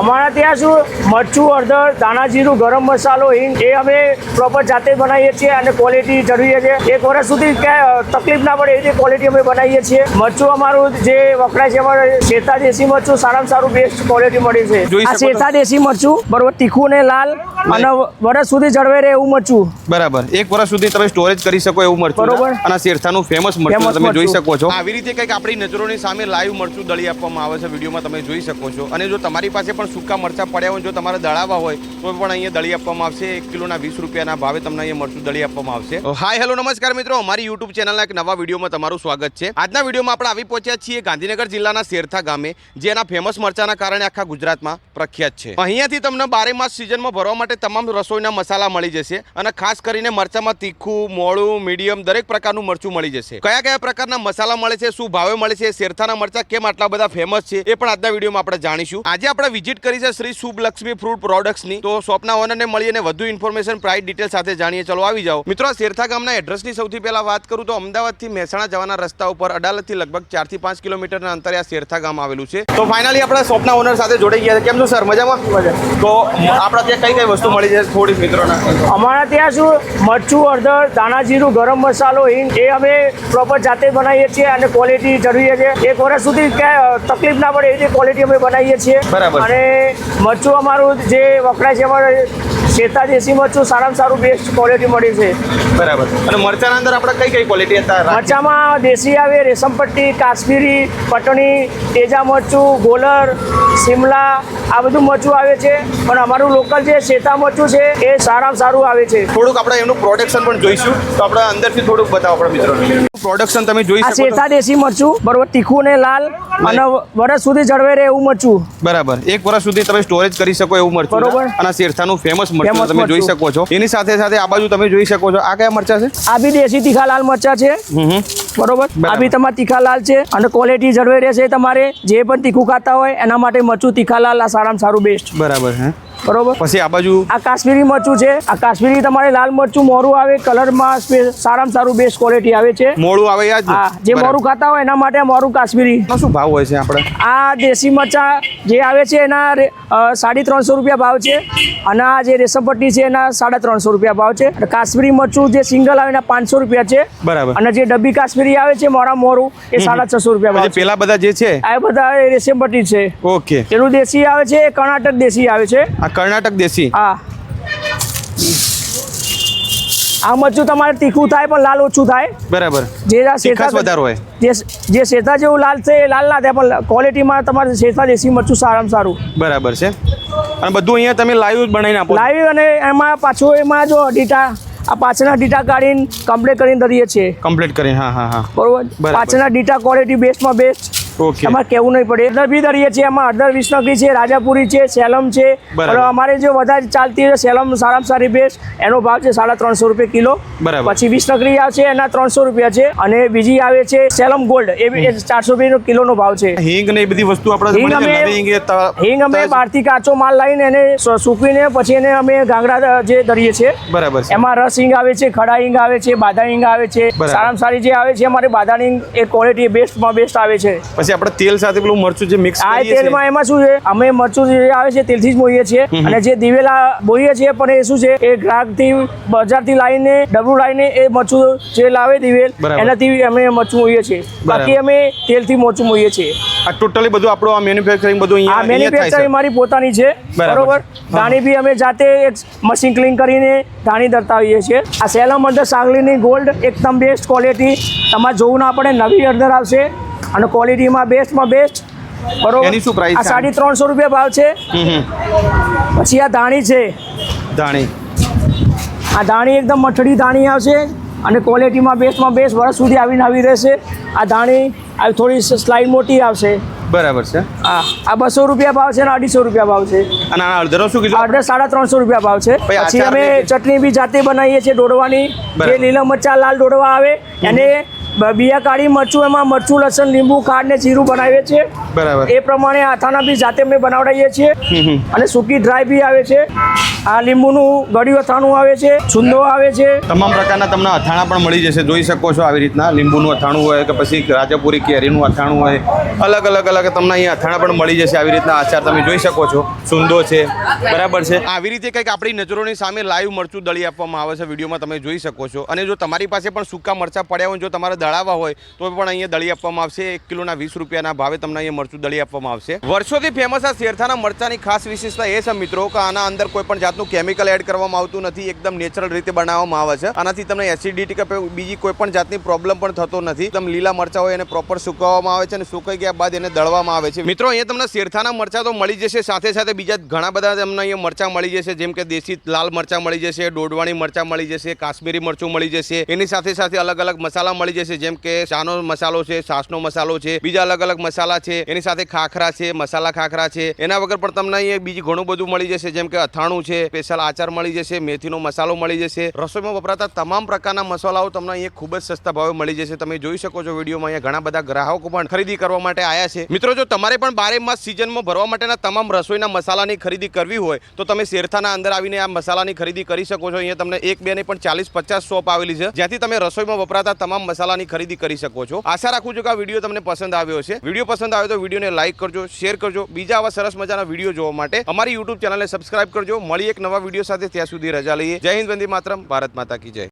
અમારા ત્યાં શું? મરચું હળદર દાણા જીરું ગરમ મસાલો હિંગ એ અમે પ્રોપર જાતે બનાવીએ છીએ અને ક્વોલિટી જરૂરી છે એક વર્ષ સુધી ક્યાંય તકલીફ ના પડે એવી ક્વોલિટી અમે બનાવીએ છીએ. મરચું અમારું જે વપરાય છે અમારે શેતા દેશી મરચું સારામાં સારું બેસ્ટ ક્વોલિટી મળે છે. આ શેતા દેશી મરચું બરોબર તીખું ને લાલ અને વર્ષ સુધી જળવાઈ રહે એવું મરચું. બરાબર. એક વર્ષ સુધી તમે સ્ટોરેજ કરી શકો એવું મરચું બરોબર. અને આ શેરથાનું ફેમસ મરચું તમે જોઈ શકો છો. આવી રીતે કંઈક આપણી નજરોની સામે લાઈવ મરચું દળી આપવામાં આવે છે વિડીયોમાં તમે જોઈ શકો છો. અને જો તમારી પાસે પણ સૂકા મરચા પડ્યા હોય જો તમારે દળાવવા હોય, તો પણ અહીંયા દળી આપવામાં આવશે. એક કિલોના વીસ રૂપિયાના ભાવે તમને અહીંયા મરચું દળી આપવામાં આવશે. હાય, હેલો, નમસ્કાર મિત્રો. અમારી યુટ્યુબ ચેનલના એક નવા વિડીયોમાં તમારું સ્વાગત છે. આજના વિડીયોમાં આપણે આવી પહોંચ્યા છીએ ગાંધીનગર જિલ્લાના શેરથા ગામે જે એના ફેમસ મરચાના કારણે આખા ગુજરાતમાં પ્રખ્યાત છે. અહીંયાથી તમને બારે માસ સિઝનમાં ભરવા માટે તમામ રસોઈના મસાલા મળી જશે અને ખાસ કરીને મરચામાં તીખું, મોળું, મીડિયમ, દરેક પ્રકારનું મરચું મળી જશે. કયા કયા પ્રકારના મસાલા મળે છે, શું ભાવે મળે છે, શેરથાના મરચા કેમ આટલા બધા ફેમસ છે, એ પણ આજના વિડીયોમાં આપણે જાણીશું. આજે આપણે વિઝિટ કરી છે શ્રી શુભ લક્ષ્મી ફ્રૂટ પ્રોડક્ટ્સની. તો શોપના ઓનરને મળીને વધુ ઇન્ફોર્મેશન પ્રાઇસ ડિટેલ સાથે જાણીએ. ચલો આવી જાઓ. મિત્રો આ શેરથા ગામના એડ્રેસની સૌથી પહેલાં વાત કરું તો અમદાવાદથી મહેસાણા જવાના રસ્તા ઉપર અડાલતથી લગભગ ચારથી પાંચ કિલોમીટરના અંતરે આ શેરથા ગામ આવેલું છે. તો ફાઇનલી આપણા શોપના ઓનર સાથે જોડાઈ ગયા છે. કેમ છો સર મજામાં? તો આપણા ત્યાં કઈ કઈ વસ્તુ મળી છે થોડી મિત્રોના? અમારા ત્યાં શું? મરચું હળદર દાણાજીરું ગરમ મસાલો હિંગ એ અમે પ્રોપર જાતે બનાવીએ છીએ અને ક્વોલિટી જરૂરી છે એક વર્ષ સુધી ક્યાંય તકલીફ ના પડે એવી ક્વોલિટી અમે બનાવીએ છીએ. બરાબર. અને મરચું અમારું જે વપરાય છે અમારે શેતા દેશી છું સારામાં સારું બેસ્ટ ક્વોલિટી મળી છે. બરાબર. અને મરચાના અંદર આપણે કઈ કઈ ક્વોલિટી હતા? મરચામાં દેશી આવે રેશમપટ્ટી કાશ્મીરી પટણી તેજા મરચું ગોલર સિમલા આ બધું મરચું આવે છે. પણ અમારું લોકલ જે શેતા મરચું છે એ સારામાં સારું આવે છે. થોડુંક આપણે એનું પ્રોડક્શન પણ જોઈશું. તો આપણે અંદરથી થોડુંક બતાવો આપણા મિત્રો પ્રોડક્શન તમે જોઈ શકો શેતા દેશી મરચું બરોબર તીખું ને લાલ અને વર્ષ સુધી જળવાઈ રહે એવું મરચું. બરાબર. એક વર્ષ સુધી તમે સ્ટોરેજ કરી શકો એવું મરચું બરોબર. અને શેરથાનું ફેમસ મરચું. તમે જોઈ શકો છો. એની સાથે સાથે આ બાજુ તમે જોઈ શકો છો. આ કયા મરચા છે? આ બી દેશી તીખા લાલ મરચા છે. બરોબર? આ બી તમારા તીખા લાલ છે અને ક્વોલિટી જળવાઈ રહેશે તમારે જે પણ તીખું ખાતા હોય એના માટે મરચું તીખા લાલ આ સારામાં સારું બેસ્ટ બરાબર હે. બરોબર? પછી આ બાજુ આ કાશ્મીરી મરચું છે. આ કાશ્મીરી તમારે લાલ મરચું મોરું આવે કલરમાં સારામાં સારું બેસ્ટ ક્વોલિટી આવે છે. મોળું આવે યાદ હા જે મોરું ખાતા હોય એના માટે મોરું કાશ્મીરી. શું ભાવ હોય છે આપણે? આ દેશી મરચા જે આવે છે એના સાડી ત્રણસો રૂપિયા ભાવ છે. અને આ જે રેશમપટ્ટી છે એના સાડા ત્રણસો રૂપિયા ભાવ છે. કાશ્મીરી મરચું જે સિંગલ આવે એના પાંચસો રૂપિયા છે. બરાબર. અને જે ડબ્બી કાશ્મીરી આવે છે મોરા મોરું એ સાડા છસો રૂપિયા ભાવ પેલા બધા જે છે? આ બધા રેશમપટ્ટી છે. ઓકે. પેલું દેશી આવે છે કર્ણાટક દેશી આવે છે. કર્ણાટક દેશી. હા. આ મરચું તમારે તીખું થાય પણ લાલ ઓછું થાય? બરાબર. જે શેતા વધારે હોય. જે જે શેતા જેવું લાલ છે એ લાલ ના થાય પણ ક્વોલિટીમાં તમારે શેતા દેશી મરચું સારામાં સારું. બરાબર છે. અને બધું અહીંયા તમે લાઈવ બનાવીને આપો લાઈવ અને એમાં પાછું એમાં જો ડીટા આ પાછળના ડીટા કાઢીને કમ્પ્લીટ કરીને દઈએ છીએ કમ્પ્લીટ કરીને હા હા હા. બરોબર? બરાબર. પાછળના ડીટા ક્વોલિટી બેસ્ટમાં બેસ્ટ તમારે કેવું નહીં પડે. અડધર બી દરિયે છે એમાં અડધર વિસનગરી છે રાજાપુરી છે સેલમ છે. અમારે જે વધારે ચાલતી છે સેલમ સારામાં સારી બેસ્ટ એનો ભાવ છે સાડા ત્રણસો રૂપિયા કિલો. પછી વિસનગરી છે એના ત્રણસો રૂપિયા છે. અને બીજી આવે છે સેલમ ગોલ્ડ. એ ચારસો રૂપિયા કિલોનો ભાવ છે. હિંગ ને બધી વસ્તુ આપણે હિંગ અમે- બહારથી કાચો માલ લાવીને એને સૂકવીને પછી એને અમે ગાંગડા જે દરીએ છીએ બરાબર એમાં રસ હિંગ આવે છે ખડા હિંગ આવે છે બાધા હિંગ આવે છે. સારામાં સારી જે આવે છે અમારે બાધા હિંગ એ ક્વોલિટી બેસ્ટમાં બેસ્ટ આવે છે. પછી આપણે તેલ સાથે પેલું મરચું જે મિક્સ આ તેલમાં એમાં શું છે? અમે મરચું જે આવે છે તેલથી જ બોઈએ છીએ. અને જે દિવેલા બોઈએ છીએ પણ એ શું છે? એ ગ્રાહકથી બજારથી લાવીને ડબલું લાવીને એ મરચું જે લાવે દિવેલ એનાથી અમે મરચું મોઈએ છીએ. બાકી અમે તેલથી મરચું મોઈએ છીએ. આ ટોટલી બધું આપણું આ મેન્યુફેક્ચરિંગ બધું અહીંયા આ મેન્યુફેક્ચરિંગ મારી પોતાની છે. બરોબર ધાણી બી અમે જાતે મશીન ક્લીન કરીને ધાણી દર્તાવીએ છીએ. આ સેલમ અંદર સાંગલીની ગોલ્ડ એકદમ બેસ્ટ ક્વોલિટી તમારે જોવું ના પડે નવી અંદર આવશે. અને ક્વોલિટીમાં બેસ્ટમાં બેસ્ટ બરોબર? એની શું price આ સાડી ત્રણસો રૂપિયા ભાવ છે. પછી આ ધાણી છે. ધાણી. આ ધાણી એકદમ મઠડી ધાણી આવશે અને ક્વોલિટીમાં બેસ્ટમાં બેસ્ટ વર્ષ સુધી આવીને આવી રહેશે. આ ધાણી આવી થોડી સ્લાઇડ મોટી આવશે. બરાબર છે. આ આ બસો રૂપિયા ભાવ છે અને અઢીસો રૂપિયા ભાવ છે. અને અડધો શું કીધું? અડધો સાડા ત્રણસો રૂપિયા ભાવ છે. પછી અમે ચટણી બી જાતે બનાવીએ છીએ ડોડવાની. જે લીલા મરચા લાલ ડોડવા આવે એને બિયા કાઢી મરચું એમાં મરચું લસણ લીંબુ ખાંડ ને જીરું બનાવીએ છીએ. બરાબર. એ પ્રમાણે આથાના બી જાતે અમે બનાવડાવીએ છીએ. અને સૂકી ડ્રાય બી આવે છે. આ લીંબુનું ગળ્યું અથાણું આવે છે છુંદો આવે છે. તમામ પ્રકારના તમને અથાણા પણ મળી જશે. જોઈ શકો છો આવી રીતના લીંબુનું અથાણું હોય કે પછી રાજાપુરી કેરીનું અથાણું હોય. અલગ અલગ અલગ તમને અહીંયા અથાણા પણ મળી જશે આવી રીતના આચાર તમે જોઈ શકો છો. સુંદો છે. બરાબર છે. આવી રીતે કંઈક આપણી નજરોની સામે લાઈવ મરચું દળી આપવામાં આવે છે. વિડીયોમાં તમે જોઈ શકો છો. અને જો તમારી પાસે પણ સૂકા મરચા પડ્યા હોય જો તમારે દળાવવા હોય, તો પણ અહીંયા દળી આપવામાં આવશે. એક કિલોના વીસ રૂપિયાના ભાવે તમને અહીંયા મરચું દળી આપવામાં આવશે. વર્ષોથી ફેમસ આ શેરથાના મરચાની ખાસ વિશેષતા એ છે, મિત્રો, કે આના અંદર કોઈ પણ જાતનું કેમિકલ એડ કરવામાં આવતું નથી. એકદમ નેચરલ રીતે બનાવવામાં આવે છે. આનાથી તમને એસિડિટી કે બીજી કોઈ પણ જાતની પ્રોબ્લેમ પણ થતો નથી. એકદમ લીલા મરચા હોય એને પ્રોપર સુકવવામાં આવે છે અને સુકાઈ ગયા બાદ એને દળવામાં આવે છે. મિત્રો, અહીંયા તમને શેરથાના મરચા તો મળી જશે. સાથે સાથે બીજા ઘણા બધા તમને અહીંયા મરચા મળી જશે. જેમ કે દેશી લાલ મરચા મળી જશે ડોડવાણી મરચા મળી જશે, કાશ્મીરી મરચું મળી જશે. એની સાથે સાથે અલગ અલગ મસાલા મળી જશે. જેમ કે ચાનો મસાલો છે સાસનો મસાલો છે, બીજા અલગ અલગ મસાલા છે, એની સાથે ખાખરા છે, મસાલા ખાખરા છે. એના વગર પણ તમને અહીંયા બીજી ઘણું બધું મળી જશે, જેમ કે અથાણું છે, સ્પેશિયલ આચાર મળી જશે, મેથીનો મસાલો મળી જશે. રસોઈમાં વપરાતા તમામ પ્રકારના મસાલાઓ તમને અહીંયા ખૂબ જ સસ્તા ભાવે મળી જશે. તમે જોઈ શકો છો વિડીયોમાં અહીંયા ઘણા બધા ગ્રાહકો પણ ખરીદી કરવા માટે આવ્યા છે. મિત્રો, જો તમારે પણ બારે માસ સિઝનમાં ભરવા માટેના તમામ રસોઈના મસાલાની ખરીદી કરવી હોય, તો તમે શેરથાના અંદર આવીને આ મસાલાની ખરીદી કરી શકો છો. અહીંયા તમને એક બે ને પણ ચાલીસ, પચાસ શોપ આવેલી છે. જ્યાંથી તમે રસોઈમાં વપરાતા તમામ મસાલાની ખરીદી કરી શકો છો. આશા રાખું છું કે આ વીડિયો તમને પસંદ આવ્યો છે વીડિયો પસંદ આવ્યો તો વિડીયોને લાઈક કરજો, શેર કરજો. બીજા આવા સરસ મજાના વીડિયો જોવા માટે અમારી યુટ્યુબ ચેનલને સબસ્ક્રાઇબ કરજો. મળી એક નવા વીડિયો સાથે ત્યાં સુધી રજા લઈએ. જય હિન્દ, વંદે માતરમ. ભારત માતા કી જય.